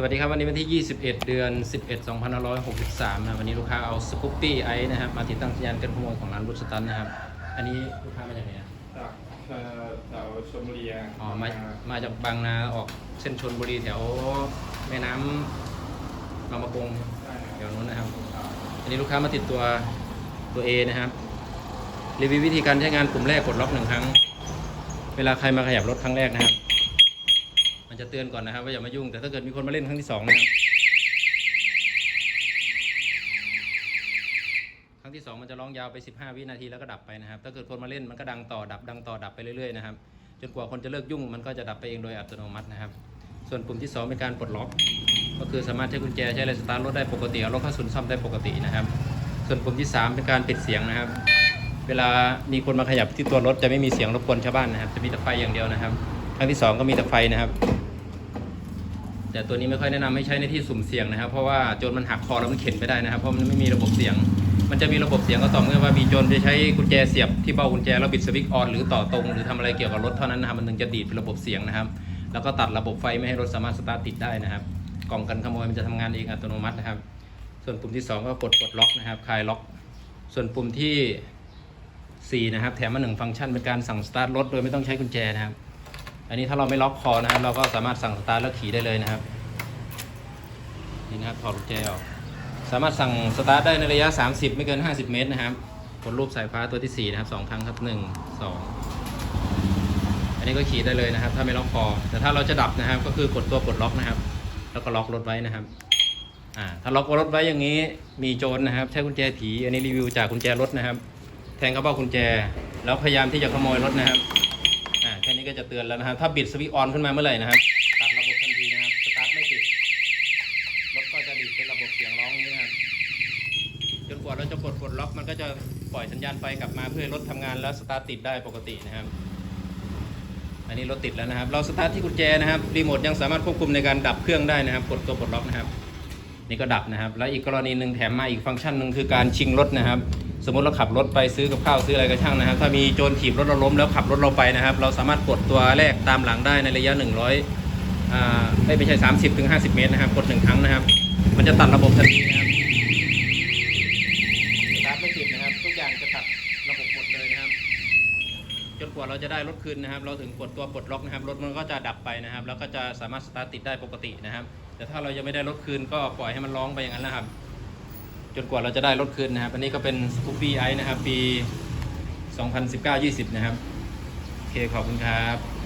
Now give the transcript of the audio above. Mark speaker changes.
Speaker 1: สวัสดีครับวันนี้วันที่ 21 เดือน 11 2563นะครับวันนี้ลูกค้าเอาสกูปปี้ไอนะครับมาติดตั้งสัญญาณกันขโมยของร้านบุสตันนะครับ อันนี้ลูกค้ามาจากไหนอะ
Speaker 2: จากเอ่อแถวชลบุรีะ
Speaker 1: อ๋อมามาจากบางนาออกเส้นชนบุรีแถวแม่น้ำบางประกง
Speaker 2: ใช่ครับ
Speaker 1: แถวนู้นนะครับ อันนี้ลูกค้ามาติดตัวตัว A นะครับรีวิววิธีการใช้งานปุ่มแรกกดล็อกหนึ่งครั้ง เวลาใครมาขยับรถครั้งแรกนะครับมัน จะเตือนก่อนนะครับว่าอย่ามายุ่ง แต่ถ้าเกิดมีคนมาเล่นครั้งที่สองนะครับครั้งที่สองมันจะร้องยาวไป 15 วินาทีแล้วก็ดับไปนะครับ ถ้าเกิดคนมาเล่นมันก็ดังต่อดับดังต่อดับไปเรื่อยๆนะครับ จนกว่าคนจะเลิกยุ่งมันก็จะดับไปเองโดยอัตโนมัตินะครับ ส่วนปุ่มที่สองเป็นการปลดล็อก ก็คือสามารถใช้กุญแจใช้อะไรสตาร์ทรถได้ปกติเอารถเข้าศูนย์ซ่อมได้ปกตินะครับ ส่วนปุ่มที่ 3 เป็นการปิดเสียงนะครับ เวลามีคนมาขยับที่ตัวรถจะไม่มีเสียงรบกวนชาวบ้านนะครับ จะมีแต่ไฟอย่างเดียวนะครับ ครั้งที่ 2 ก็มีแต่ไฟนะครับ แต่ตัวนี้ไม่ค่อยแนะนำให้ใช้ในที่สุ่มเสี่ยงนะครับ เพราะว่าโจรมันหักคอแล้วมันเข็นไม่ได้นะครับ เพราะมันไม่มีระบบเสียง มันจะมีระบบเสียงก็ต่อเมื่อว่ามีโจรไปใช้กุญแจเสียบที่เบ้ากุญแจแล้วบิดสวิตช์ออนหรือต่อตรงหรือทำอะไรเกี่ยวกับรถเท่านั้นนะครับมันถึงจะดีดเป็นระบบเสียงนะครับ แล้วก็ตัดระบบไฟไม่ให้รถสามารถสตาร์ทติดได้นะครับ กล่องกันขโมยมันจะทำงานเองอัตโนมัตินะครับ ส่วนปุ่มที่ 2 ก็กดปลดล็อกนะครับคลายล็อก ส่วนปุ่มที่ 4 นะครับ แถมมาหนึ่งฟังก์ชันเป็นการสั่งสตาร์ทรถโดยไม่ต้องใช้กุญแจนะครับอันนี้ถ้าเราไม่ล็อกคอนะครับเราก็สามารถสั่งสตาร์ทแล้วขี่ได้เลยนะครับ นี่นะครับถอดกุญแจออกสามารถสั่งสตาร์ทได้ในระยะ 30 ไม่เกิน 50 เมตรนะครับกดรูปสายฟ้าตัวที่ 4 นะครับสองครั้งครับ 1 2 อันนี้ก็ขี่ได้เลยนะครับ ถ้าไม่ล็อกคอ แต่ถ้าเราจะดับนะครับ ก็คือกดตัวปลดล็อกนะครับ แล้วก็ล็อกรถไว้นะครับอ่าถ้าล็อกรถไว้อย่างนี้มีโจรนะครับ ใช้กุญแจผี อันนี้รีวิวจากกุญแจรถนะครับ แทงเข้าเบ้ากุญแจ แล้วพยายามที่จะขโมยรถนะครับอ่าแค่นี้ก็จะเตือนแล้วนะครับ ถ้าบิดสวิตออนขึ้นมาเมื่อไหร่นะครับ ตัดระบบทันทีนะครับ สตาร์ทไม่ติด รถก็จะดีด เสียงร้องนี้นะครับจนกว่าเราจะกดปลดล็อกมันก็จะปล่อยสัญญาณไฟกลับมาเพื่อรถทำงานแล้วสตาร์ทติดได้ปกตินะครับ อันนี้รถติดแล้วนะครับ เราสตาร์ทที่กุญแจนะครับรีโมทยังสามารถควบคุมในการดับเครื่องได้นะครับ กดตัวปลดล็อกนะครับ นี่ก็ดับนะครับ แล้วอีกกรณีหนึ่งแถมมาอีกฟังก์ชันหนึ่งคือการชิงรถนะครับ สมมติเราขับรถไปซื้อกับข้าวซื้ออะไรก็ช่างนะครับ ถ้ามีโจรถีบรถเราล้มแล้วขับรถเราไปนะครับ เราสามารถกดตัวแรกตามหลังได้ในระยะ 100อ่าไม่ใช่ 30ถึง50 เมตรนะครับ กดหนึ่งครั้งนะครับ มันจะตัดระบบทันทีนะครับสตาร์ทไม่ติดนะครับ ทุกอย่างจะตัดระบบหมดเลยนะครับ จนกว่าเราจะได้รถคืนนะครับ เราถึงกดตัวปลดล็อกนะครับ รถมันก็จะดับไปนะครับ แล้วก็จะสามารถสตาร์ทติดได้ปกตินะครับ แต่ถ้าเรายังไม่ได้รถคืนก็ปล่อยให้มันร้องไปอย่างนั้นนะครับ จนกว่าเราจะได้รถคืนนะครับ อันนี้ก็เป็น Scoopy i นะครับ ปี 2019-20 นะครับ โอเคขอบคุณครับ